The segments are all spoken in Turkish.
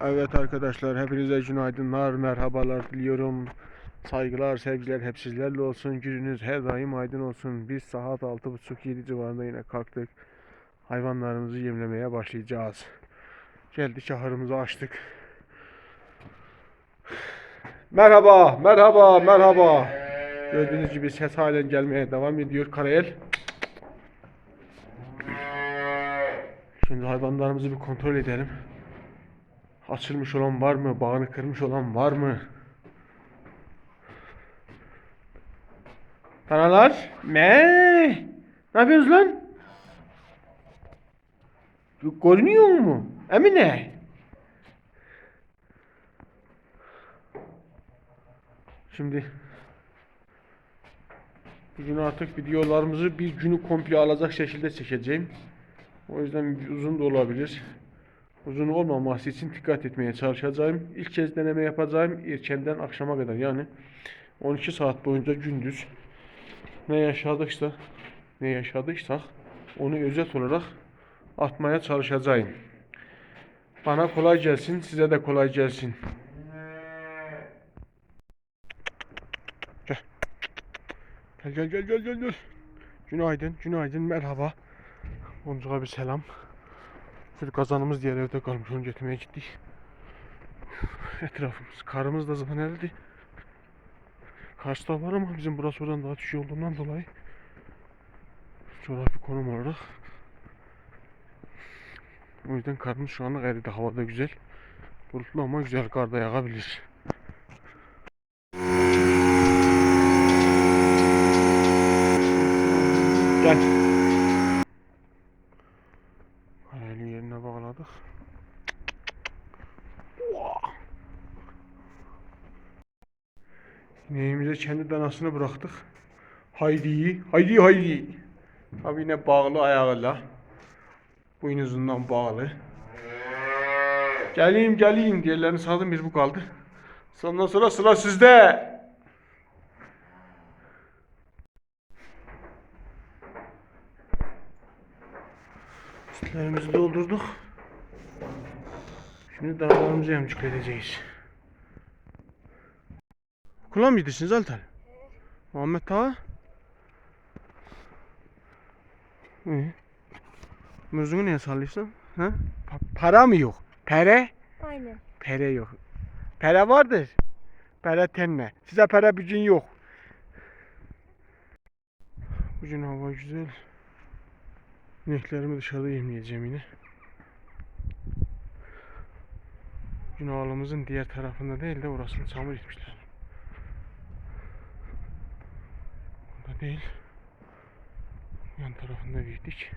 Evet arkadaşlar hepinize günaydınlar, merhabalar diliyorum. Saygılar, sevgiler hep sizlerle olsun. Gününüz her daim aydın olsun. Biz saat 6.30-7 civarında yine kalktık. Hayvanlarımızı yemlemeye başlayacağız. Geldik ahırımızı açtık. Merhaba, merhaba, merhaba. Gördüğünüz gibi ses halen gelmeye devam ediyor Karayel. Şimdi hayvanlarımızı bir kontrol edelim. Açılmış olan var mı? Bağını kırmış olan var mı? Danalar. Me. Ne yapıyorsunuz lan? Görünüyor mu? Emine. Şimdi bugün artık videolarımızı bir günü komple alacak şekilde çekeceğim. O yüzden uzun da olabilir. Uzun olmaması için dikkat etmeye çalışacağım. İlk kez deneme yapacağım. Erkenden akşama kadar yani 12 saat boyunca gündüz ne yaşadıksa ne yaşadıysak onu özet olarak atmaya çalışacağım. Bana kolay gelsin, size de kolay gelsin. Gel. Gel gel gel gel gel. Günaydın, günaydın, merhaba. Boncuğa bir selam. Şöyle kazanımız diğer evde kalmış. Onu getirmeye gittik. Etrafımız. Karımız da zaten eridi. Karşıda var ama bizim burası oradan daha düşük olduğundan dolayı coğrafi konum olarak o yüzden karımız şu anlık eridi. Hava da güzel. Bulutlu ama güzel kar da yağabilir. Gel. İneğimize kendi danasını bıraktık. Haydi, haydi, haydi. Tabi yine bağlı ayağıyla. Boynuzundan bağlı. Geleyim, geleyim diğerlerini saldım bir bu kaldı. Ondan sonra sıra sizde. Sütlerimizi doldurduk. Şimdi dağlarımızı emcik Okula mı gidiyorsunuz Altan? Muhammed Ağa? İyi. Muzunu niye sallıyorsun? Ha? Pa- para mı yok? Pere? Aynen. Pere yok. Pere vardır. Pere tenme. Size pere bugün yok. Bugün hava güzel. İneklerimi dışarıda yemleyeceğim yine. Bugün ağlamızın diğer tarafında değil de orasını çamur etmişler. Burada değil. Yan tarafında büyüdük.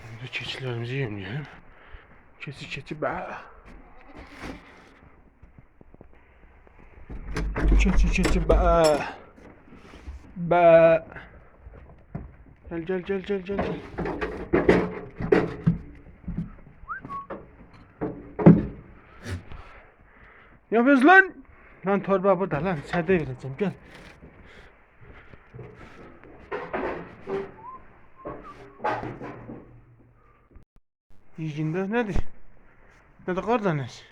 Şimdi keçilerimizi yemleyelim. Keçi keçi be. Keçi keçi be. Be. Gel gel gel gel gel. Ne yapıyorsun lan? Lan torba burada lan. Sade vereceğim gel. İyicinde nedir? Ne de kardeş?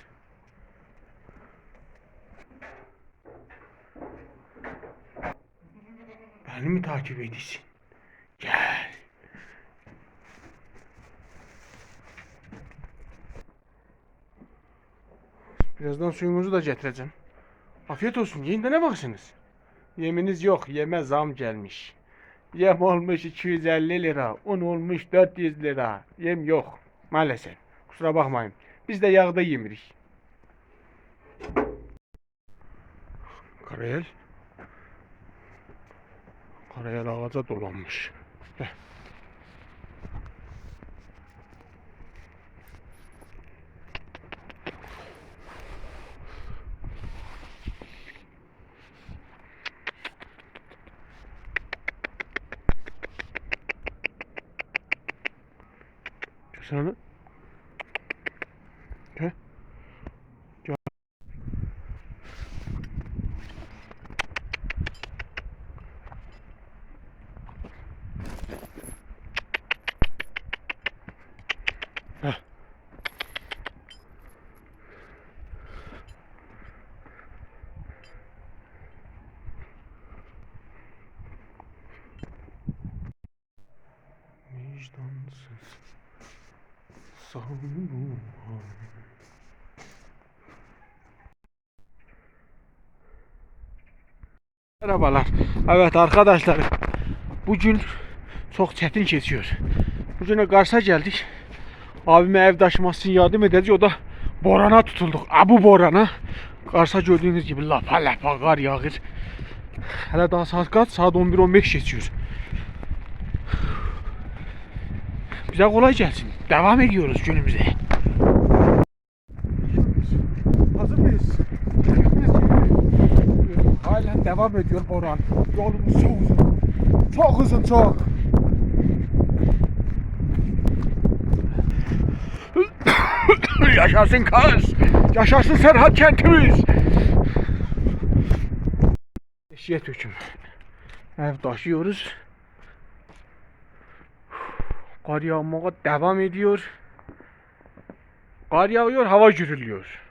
Beni mi takip ediyorsun? Gel. Birazdan suyumuzu da getireceğim. Afiyet olsun. Yiyin de ne baksınız? Yeminiz yok. Yeme zam gelmiş. Yem olmuş 250 lira. Un olmuş 400 lira. Yem yok. Maalesef. Kusura bakmayın. Biz de yağda yemirik. Karayel. Karayel ağaca dolanmış. Gel. Sen onu. Gel. Savunma. Merhabalar. Evet arkadaşlar. Bugün çok çetin geçiyor. Bugün Kars'a geldik. Abime ev taşıması için yardım edeceğiz. O da Boran'a tutulduk. Abu Boran'a. Kars'a gördüğünüz gibi lapa lapa kar yağır. Hele daha saat kaç? Saat 11-15 geçiyor. Bize kolay gelsin. Devam ediyoruz günümüze. Hazır mıyız? Halen devam ediyor Boran. Yolumuz çok uzun. Çok uzun çok. Yaşasın Kars. Yaşasın Serhat kentimiz. Eşiğe töküm. Ev taşıyoruz. Kar yağmaya devam ediyor. Kar yağıyor, hava gürülüyor.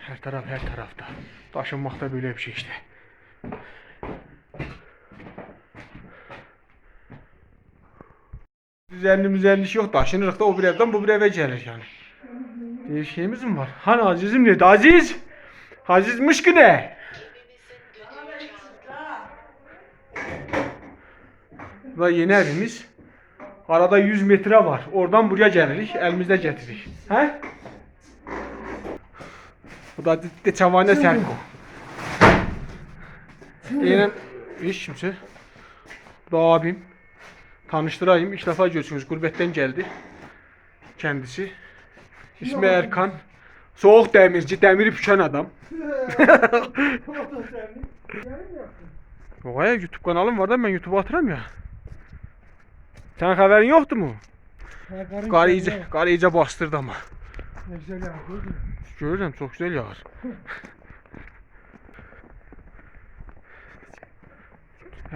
Her taraf her tarafta. Taşınmak da böyle bir şey işte. Düzenli müzenli şey yok. Taşınırıq da o bir evden bu bir eve gelir yani. Bir şeyimiz mi var? Hani Aziz'im nerede? Aziz! Aziz Mışkı ne? Bu da yeni evimiz. Arada 100 metre var. Oradan buraya gelirik. Elimizde getiririk. He? Bu da çavane Serko. Yine hiç kimse. Bu da abim. Tanıştırayım. İlk defa görüşürüz. Gurbetten geldi. Kendisi. İsmi Erkan. Soğuk demirci, demiri püken adam. Vay YouTube kanalım var da ben YouTube'a atıram ya. Sen haberin yoktu mu? Kar iyice, kar iyice bastırdı ama. Ne güzel yapıyor. Görürüm çok güzel yağar.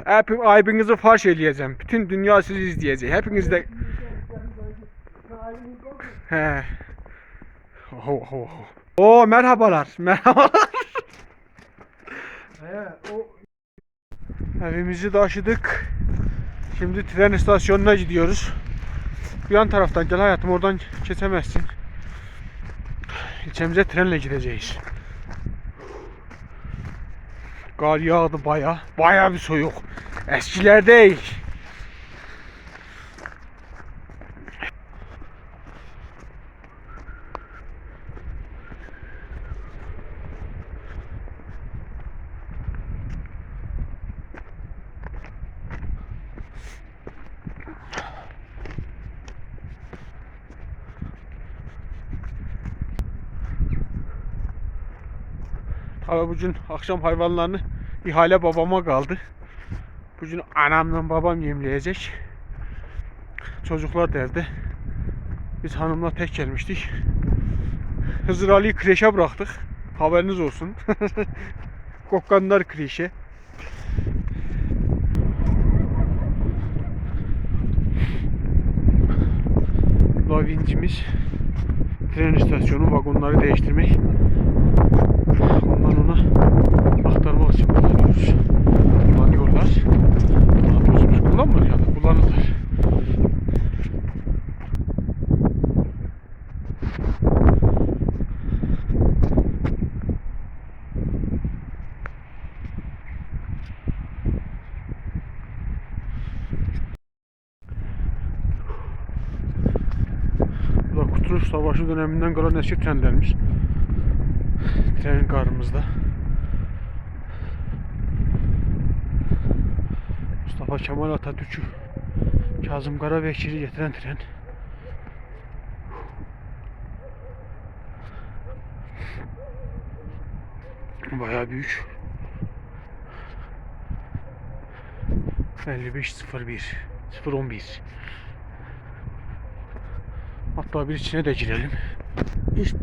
Hep aybınızı faş eləyəcəm. Bütün dünya sizi izleyecek. Hepiniz de He. Ho ho ho. Oo merhabalar. Merhabalar. He, o Evimizi taşıdık. Şimdi tren istasyonuna gidiyoruz. Bu yan taraftan gel hayatım oradan geçemezsin. İlçemize trenle gideceğiz. Kar yağdı baya. Baya bir soğuk. Eskiler değil. Bugün akşam hayvanlarını ihale babama kaldı. Bugün anamla babam yemleyecek. Çocuklar da evde. Biz hanımla tek gelmiştik. Hızır Ali'yi kreşe bıraktık. Haberiniz olsun. Kokkanlar kreşe. Bu da vincimiz. Tren istasyonu vagonları değiştirmek. Ondan ona aktarmak için kullanıyoruz. Kullanıyorlar. Daha doğrusu biz kullanmıyoruz yani kullanırlar. Kurtuluş Savaşı döneminden kalan eski trenlerimiz. Tren garımızda. Mustafa Kemal Atatürk'ü Kazım Karabekir'i getiren tren. Bayağı büyük. 5501 011 Hatta bir içine de girelim. İşte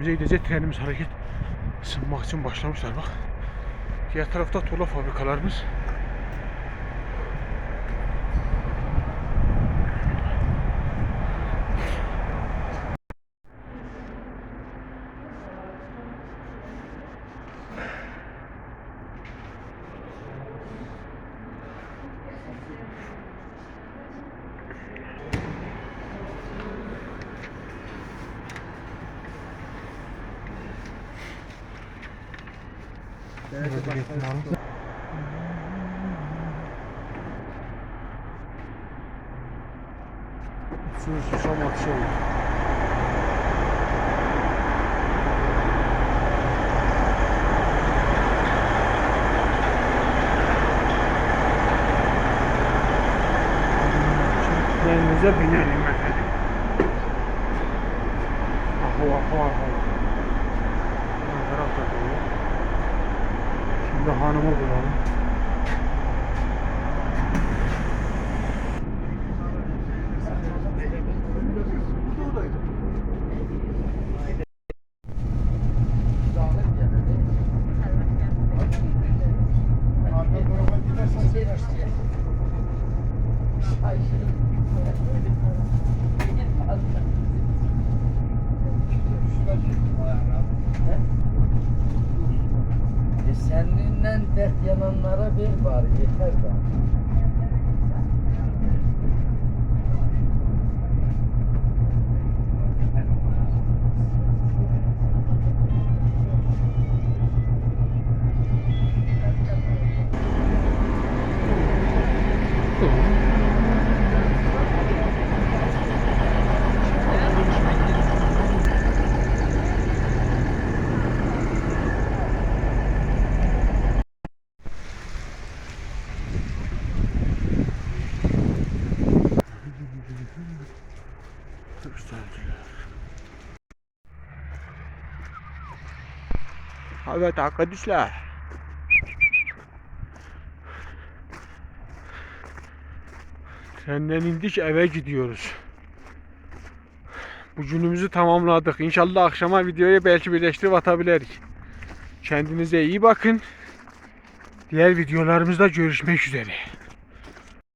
ilçemize gidecek trenimiz hareket ısınmak için başlamışlar bak. Diğer tarafta tuğla fabrikalarımız. Biraz bekleyin abi. Sürü susam akşam. Denize binelim efendim. Ahu ahu ahu. Her tarafta dolu. Doğru. Şimdi hanımı bulalım. Gidersen seni E seninle dert yananlara bir var yeter daha. Evet arkadaşlar. Trenden indik eve gidiyoruz. Bugünümüzü tamamladık. İnşallah akşama videoyu belki birleştirip atabiliriz. Kendinize iyi bakın. Diğer videolarımızda görüşmek üzere.